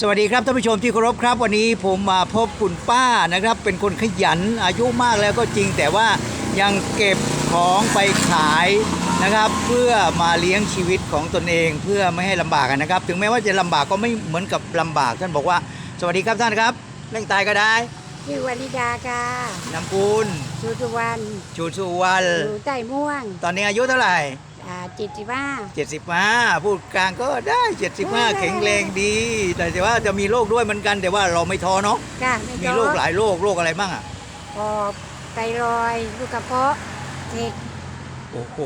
สวัสดีครับท่านผู้ชมที่เคารพครับ วันนี้ผมมาพบคุณป้านะครับ เป็นคนขยันอายุมากแล้วก็จริง แต่ว่ายังเก็บของไปขายนะครับ เพื่อมาเลี้ยงชีวิตของตนเองเพื่อไม่ให้ลำบากกันนะครับ ถึงแม้ว่าจะลำบากก็ไม่เหมือนกับลำบาก ท่านบอกว่า สวัสดีครับท่านครับเร่งตายก็ได้ชื่อวนิดาค่ะนำกุลสุสุวรรณชูสุวรรณอยู่ใต้ม่วง ตอนนี้อายุเท่าไหร่ อ่าจิตจิบ้า75 พูดกลางก็ได้ 75 แข็งแรงดี แต่ว่าจะมีโรคด้วยเหมือนกัน แต่ว่าเราไม่ท้อเนาะค่ะไม่มีท้อโรคหลายโรค โรคอะไรบ้างอะ หอบไตรอยด์ลูกกระเพาะเห็ดโอ้โห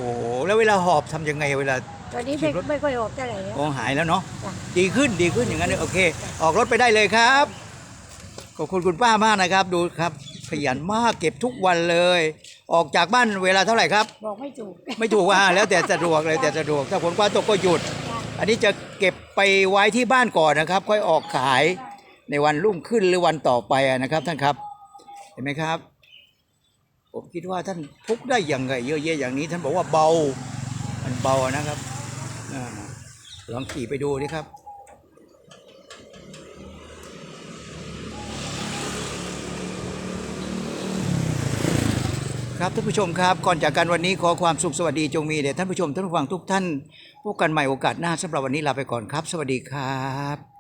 แล้วเวลาหอบทำยังไงเวลา ตอนนี้ขี่ไม่รถไม่ค่อยหอบเท่าไหร่แล้วโอ้หายแล้วเนาะ จ้ะ ดีขึ้นดีขึ้นอย่างนั้นเลยโอเค ออกรถไปได้เลยครับ ขอบคุณคุณป้ามากนะครับ ดูครับ ขยันมากเก็บทุกวันเลย ออกจากบ้านเวลาเท่าไหร่ครับ บอกไม่ถูกไม่ถูกว่าแล้วแต่สะดวกเลยแต่สะดวกถ้าฝนฟ้าตกก็หยุด อันนี้จะเก็บไปไว้ที่บ้านก่อนนะครับ ค่อยออกขายในวันรุ่งขึ้นหรือวันต่อไปอะนะครับท่านครับ เห็นไหมครับ ผมคิดว่าท่านพุกได้อย่างไงเยอะแยะอย่างนี้ ท่านบอกว่าเบามันเบานะครับอ่าลองขี่ไปดูดิครับ ครับท่านผู้ชมครับก่อนจากกันวันนี้ขอความสุขสวัสดีจงมีแด่ท่านผู้ชมท่านผู้ฟังทุกท่านพบกันใหม่โอกาสหน้าสำหรับวันนี้ลาไปก่อนครับ สวัสดีครับ